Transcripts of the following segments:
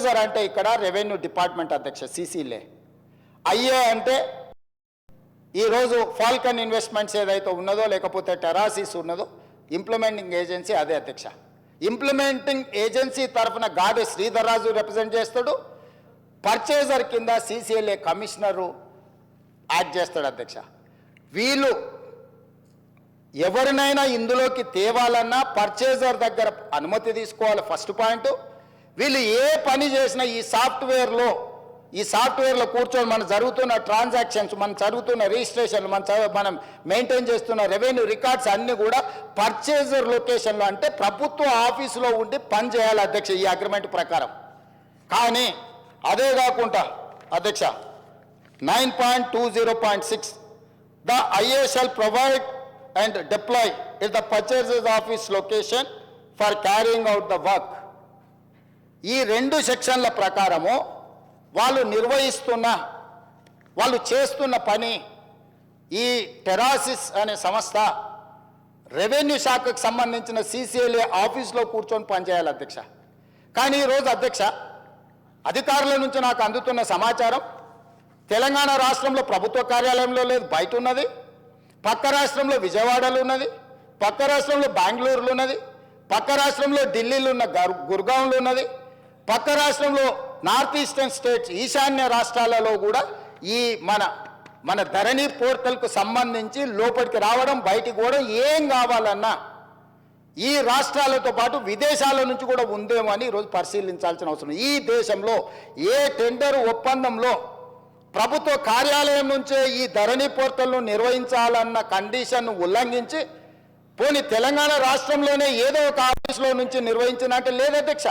Purchaser అంటే ఇక్కడ revenue department అధ్యక్ష సీసీలే. ఐఏ అంటే ఈరోజు ఫాల్కన్ ఇన్వెస్ట్మెంట్స్ ఏదైతే ఉన్నదో లేకపోతే టెరాసిస్ ఉన్నదో ఇంప్లిమెంటింగ్ ఏజెన్సీ అదే అధ్యక్ష. ఇంప్లిమెంటింగ్ ఏజెన్సీ తరఫున గాడి శ్రీధర్రాజు రిప్రజెంట్ చేస్తాడు. పర్చేజర్ కింద సీసీఎల్ఏ కమిషనరు యాడ్ చేస్తాడు అధ్యక్ష. వీళ్ళు ఎవరినైనా ఇందులోకి తేవాలన్నా పర్చేజర్ దగ్గర అనుమతి తీసుకోవాలి ఫస్ట్ పాయింట్. వీళ్ళు ఏ పని చేసినా ఈ సాఫ్ట్వేర్లో ఈ సాఫ్ట్వేర్లో కూర్చొని మనం జరుగుతున్న ట్రాన్సాక్షన్స్ మనం జరుగుతున్న రిజిస్ట్రేషన్ మన మనం మెయింటైన్ చేస్తున్న రెవెన్యూ రికార్డ్స్ అన్నీ కూడా పర్చేజర్ లొకేషన్లో అంటే ప్రభుత్వ ఆఫీసులో ఉండి పని చేయాలి అధ్యక్ష ఈ అగ్రిమెంట్ ప్రకారం. కానీ అదే కాకుండా అధ్యక్ష nine point two zero point six the IA shall provide and deploy it the purchaser's office location for carrying out the work. ఈ రెండు సెక్షన్ల ప్రకారము వాళ్ళు నిర్వహిస్తున్న వాళ్ళు చేస్తున్న పని ఈ టెరాసిస్ అనే సంస్థ రెవెన్యూ శాఖకు సంబంధించిన సీసీఎల్ఏ ఆఫీస్లో కూర్చొని పనిచేయాలి అధ్యక్ష. కానీ ఈరోజు అధ్యక్ష అధికారుల నుంచి నాకు అందుతున్న సమాచారం తెలంగాణ రాష్ట్రంలో ప్రభుత్వ కార్యాలయంలో లేదు బయట ఉన్నది పక్క రాష్ట్రంలో విజయవాడలో ఉన్నది పక్క రాష్ట్రంలో బెంగళూరులో ఉన్నది పక్క రాష్ట్రంలో ఢిల్లీలో ఉన్న గర్ గుర్గాంలో ఉన్నది పక్క రాష్ట్రంలో నార్త్ ఈస్టర్న్ స్టేట్స్ ఈశాన్య రాష్ట్రాలలో కూడా ఈ మన మన ధరణి పోర్టల్కు సంబంధించి లోపలికి రావడం బయటికి కూడా ఏం కావాలన్నా ఈ రాష్ట్రాలతో పాటు విదేశాల నుంచి కూడా ఉందేమో అని ఈరోజు పరిశీలించాల్సిన అవసరం. ఈ దేశంలో ఏ టెండర్ ఒప్పందంలో ప్రభుత్వ కార్యాలయం నుంచే ఈ ధరణి పోర్టల్ను నిర్వహించాలన్న కండిషన్ను ఉల్లంఘించి పోనీ తెలంగాణ రాష్ట్రంలోనే ఏదో ఒక ఆఫీస్లో నుంచి నిర్వహించినట్టు లేదు అధ్యక్ష.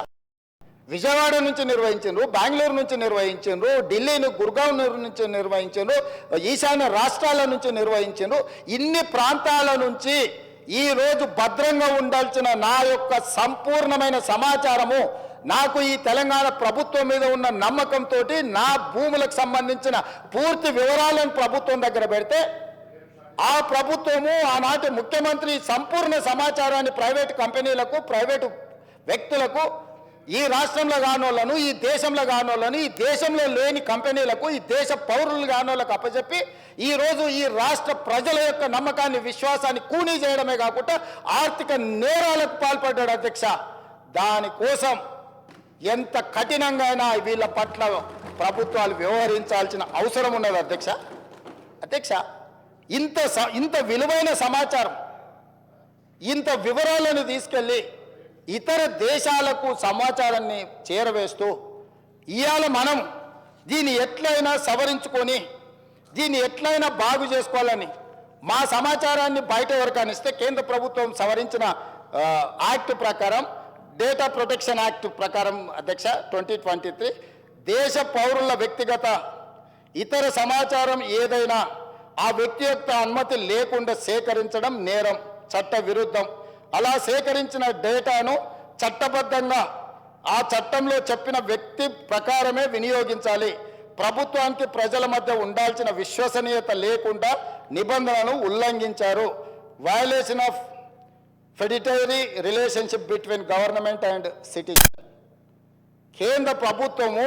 విజయవాడ నుంచి నిర్వహించారు బెంగళూరు నుంచి నిర్వహించారు ఢిల్లీని గుర్గావ్ నుంచి నిర్వహించారు ఈశాన్య రాష్ట్రాల నుంచి నిర్వహించారు ఇన్ని ప్రాంతాల నుంచి ఈ రోజు భద్రంగా ఉండాల్సిన నా యొక్క సంపూర్ణమైన సమాచారము నాకు ఈ తెలంగాణ ప్రభుత్వం మీద ఉన్న నమ్మకంతో నా భూములకు సంబంధించిన పూర్తి వివరాలను ప్రభుత్వం దగ్గర పెడితే ఆ ప్రభుత్వము ఆనాటి ముఖ్యమంత్రి సంపూర్ణ సమాచారాన్ని ప్రైవేటు కంపెనీలకు ప్రైవేటు వ్యక్తులకు ఈ రాష్ట్రంలో కానోళ్ళను ఈ దేశంలో కానోళ్ళను ఈ దేశంలో లేని కంపెనీలకు ఈ దేశ పౌరులు కానోళ్ళకు అప్పచెప్పి ఈ రోజు ఈ రాష్ట్ర ప్రజల యొక్క నమ్మకాన్ని విశ్వాసాన్ని కూనీ చేయడమే కాకుండా ఆర్థిక నేరాలకు పాల్పడ్డాడు అధ్యక్ష. దానికోసం ఎంత కఠినంగా అయినా వీళ్ళ పట్ల ప్రభుత్వాలు వ్యవహరించాల్సిన అవసరం ఉన్నది అధ్యక్ష. అధ్యక్ష ఇంత స- ఇంత విలువైన సమాచారం ఇంత వివరాలను తీసుకెళ్ళి ఇతర దేశాలకు సమాచారాన్ని చేరవేస్తూ ఇవాళ మనం దీన్ని ఎట్లయినా సవరించుకొని దీన్ని ఎట్లయినా బాగు చేసుకోవాలని మా సమాచారాన్ని బయట ఎవరికైనా ఇస్తే కేంద్ర ప్రభుత్వం సవరించిన యాక్ట్ ప్రకారం డేటా ప్రొటెక్షన్ యాక్ట్ ప్రకారం అధ్యక్ష ట్వంటీ ట్వంటీ త్రీ దేశ పౌరుల వ్యక్తిగత ఇతర సమాచారం ఏదైనా ఆ వ్యక్తి యొక్క అనుమతి లేకుండా సేకరించడం నేరం చట్ట విరుద్ధం. అలా సేకరించిన డేటాను చట్టబద్ధంగా ఆ చట్టంలో చెప్పిన వ్యక్తి ప్రకారమే వినియోగించాలి. ప్రభుత్వానికి ప్రజల మధ్య ఉండాల్సిన విశ్వసనీయత లేకుండా నిబంధనలను ఉల్లంఘించారు. Violation of fiduciary relationship between government and citizen కేంద్ర ప్రభుత్వము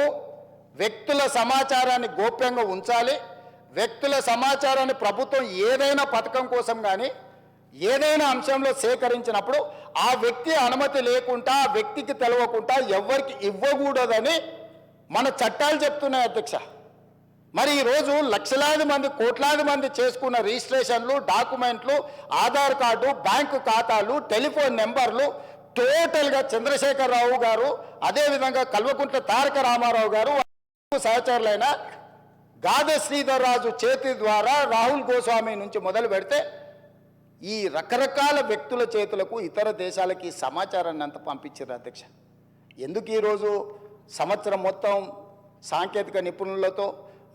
వ్యక్తుల సమాచారాన్ని గోప్యంగా ఉంచాలి. వ్యక్తుల సమాచారాన్ని ప్రభుత్వం ఏదైనా పథకం కోసం కానీ ఏదైనా అంశంలో సేకరించినప్పుడు ఆ వ్యక్తి అనుమతి లేకుండా ఆ వ్యక్తికి తెలవకుండా ఎవరికి ఇవ్వకూడదని మన చట్టాలు చెప్తున్నాయి అధ్యక్ష. మరి ఈరోజు లక్షలాది మంది కోట్లాది మంది చేసుకున్న రిజిస్ట్రేషన్లు డాక్యుమెంట్లు ఆధార్ కార్డు బ్యాంకు ఖాతాలు టెలిఫోన్ నెంబర్లు టోటల్గా చంద్రశేఖరరావు గారు అదేవిధంగా కల్వకుంట్ల తారక రామారావు గారు సహచరులైన గాద శ్రీధర్ రాజు చేతి ద్వారా రాహుల్ గోస్వామి నుంచి మొదలు పెడితే ఈ రకరకాల వ్యక్తుల చేతులకు ఇతర దేశాలకి సమాచారాన్ని అంత పంపించారు అధ్యక్ష. ఎందుకు ఈరోజు సంవత్సరం మొత్తం సాంకేతిక నిపుణులతో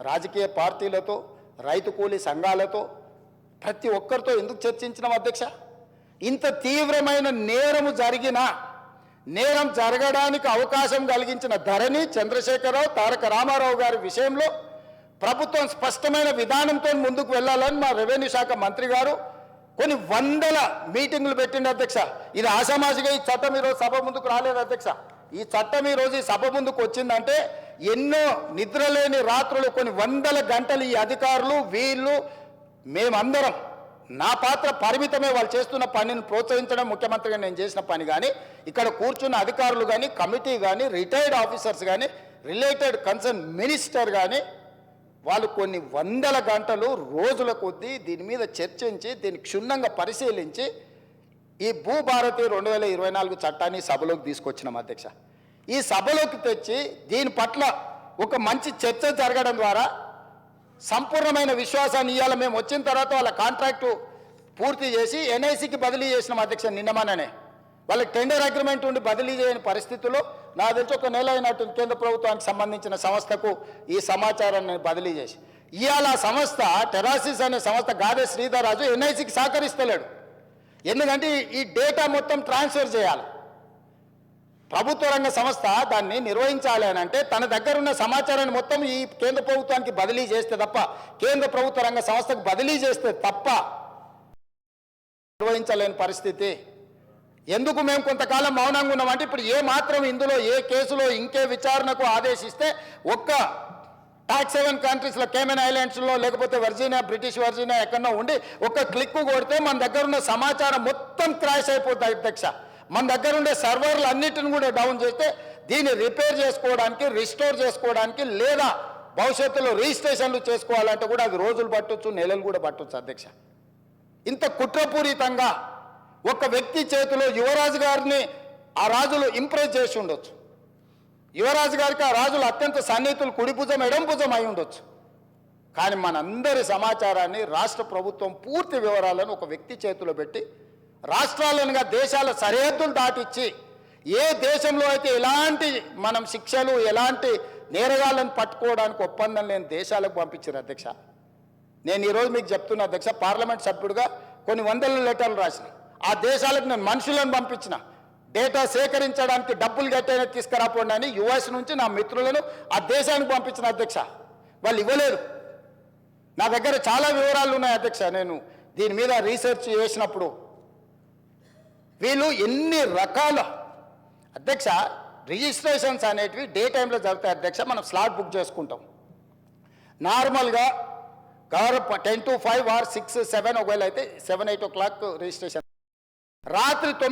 రాజకీయ పార్టీలతో రైతు కూలీ సంఘాలతో ప్రతి ఒక్కరితో ఎందుకు చర్చించినాం అధ్యక్ష? ఇంత తీవ్రమైన నేరము జరిగిన నేరం జరగడానికి అవకాశం కలిగించిన ధరణి చంద్రశేఖరరావు తారక రామారావు గారి విషయంలో ప్రభుత్వం స్పష్టమైన విధానంతో ముందుకు వెళ్ళాలని మా రెవెన్యూ శాఖ మంత్రి గారు కొన్ని వందల మీటింగులు పెట్టిండు అధ్యక్ష. ఇది ఆషామాషిగా ఈ చట్టం ఈరోజు సభ ముందుకు రాలేదు అధ్యక్ష. ఈ చట్టం ఈరోజు ఈ సభ ముందుకు వచ్చిందంటే ఎన్నో నిద్రలేని రాత్రులు కొన్ని వందల గంటలు ఈ అధికారులు వీళ్ళు మేమందరం నా పాత్ర పరిమితమే వాళ్ళు చేస్తున్న పనిని ప్రోత్సహించడం ముఖ్యమంత్రిగా నేను చేసిన పని కానీ ఇక్కడ కూర్చున్న అధికారులు కానీ కమిటీ కానీ రిటైర్డ్ ఆఫీసర్స్ కానీ రిలేటెడ్ కన్సర్న్ మినిస్టర్ కానీ వాళ్ళు కొన్ని వందల గంటలు రోజుల కొద్దీ దీని మీద చర్చించి దీన్ని క్షుణ్ణంగా పరిశీలించి ఈ భూభారతి రెండు వేల ఇరవై నాలుగు చట్టాన్ని సభలోకి తీసుకొచ్చినాం అధ్యక్ష. ఈ సభలోకి తెచ్చి దీని పట్ల ఒక మంచి చర్చ జరగడం ద్వారా సంపూర్ణమైన విశ్వాసాన్ని ఇవ్వాలి మేము వచ్చిన తర్వాత వాళ్ళ కాంట్రాక్టు పూర్తి చేసి ఎన్ఐసికి బదిలీ చేసినాం అధ్యక్ష నిన్నమాననే వాళ్ళకి టెండర్ అగ్రిమెంట్ ఉండి బదిలీ చేయని పరిస్థితుల్లో నా తెలిసి ఒక నెల అయినట్టు కేంద్ర ప్రభుత్వానికి సంబంధించిన సంస్థకు ఈ సమాచారాన్ని బదిలీ చేసి ఇవాళ ఆ సంస్థ టెరాసిస్ అనే సంస్థ గాదే శ్రీధర్ రాజు ఎన్ఐసికి సహకరిస్తలేడు. ఎందుకంటే ఈ డేటా మొత్తం ట్రాన్స్ఫర్ చేయాలి. ప్రభుత్వ రంగ సంస్థ దాన్ని నిర్వహించాలి అని అంటే తన దగ్గర ఉన్న సమాచారాన్ని మొత్తం ఈ కేంద్ర ప్రభుత్వానికి బదిలీ చేస్తే తప్ప కేంద్ర ప్రభుత్వ రంగ సంస్థకు బదిలీ చేస్తే తప్ప నిర్వహించలేని పరిస్థితి. ఎందుకు మేము కొంతకాలం మౌనంగా ఉన్నామంటే ఇప్పుడు ఏ మాత్రం ఇందులో ఏ కేసులో ఇంకే విచారణకు ఆదేశిస్తే ఒక్క టాక్స్ సెవెన్ కంట్రీస్లో కేమెన్ ఐలాండ్స్లో లేకపోతే వర్జీనియా బ్రిటిష్ వర్జీనియా ఎక్కడో ఉండి ఒక్క క్లిక్ కొడితే మన దగ్గర ఉన్న సమాచారం మొత్తం క్రాష్ అయిపోతుంది అధ్యక్ష. మన దగ్గర ఉండే సర్వర్లు అన్నిటిని కూడా డౌన్ చేస్తే దీన్ని రిపేర్ చేసుకోవడానికి రిస్టోర్ చేసుకోవడానికి లేదా భవిష్యత్తులో రిజిస్ట్రేషన్లు చేసుకోవాలంటే కూడా అది రోజులు పట్టొచ్చు నెలలు కూడా పట్టొచ్చు అధ్యక్ష. ఇంత కుట్రపూరితంగా ఒక వ్యక్తి చేతిలో యువరాజు గారిని ఆ రాజులు ఇంప్రెస్ చేసి ఉండొచ్చు. యువరాజు గారికి ఆ రాజులు అత్యంత సన్నిహితులు కుడి భుజం ఎడం భుజం అయి ఉండొచ్చు. కానీ మనందరి సమాచారాన్ని రాష్ట్ర ప్రభుత్వం పూర్తి వివరాలను ఒక వ్యక్తి చేతిలో పెట్టి రాష్ట్రాలనుగా దేశాల సరిహద్దులు దాటిచ్చి ఏ దేశంలో అయితే ఎలాంటి మనం శిక్షలు ఎలాంటి నేరగాళ్ళను పట్టుకోవడానికి ఒప్పందం లేని దేశాలకు పంపించారు అధ్యక్ష. నేను ఈరోజు మీకు చెప్తున్నా అధ్యక్ష పార్లమెంట్ సభ్యుడిగా కొన్ని వందల లెటర్లు రాసిన ఆ దేశాలకు నేను మనుషులను పంపించిన. డేటా సేకరించడానికి డబ్బులు గట్టైనా తీసుకురాపోండి అని యుఎస్ నుంచి నా మిత్రులను ఆ దేశానికి పంపించిన అధ్యక్ష. వాళ్ళు ఇవ్వలేరు. నా దగ్గర చాలా వివరాలు ఉన్నాయి అధ్యక్ష నేను దీని మీద రీసెర్చ్ చేసినప్పుడు. వీళ్ళు ఎన్ని రకాల అధ్యక్ష రిజిస్ట్రేషన్స్ అనేటివి డే టైంలో జరుగుతాయి అధ్యక్ష మనం స్లాట్ బుక్ చేసుకుంటాం. నార్మల్గా government ten to five or six seven ఒకవేళ అయితే seven eight o'clock registration. రాత్రి తొమ్మిది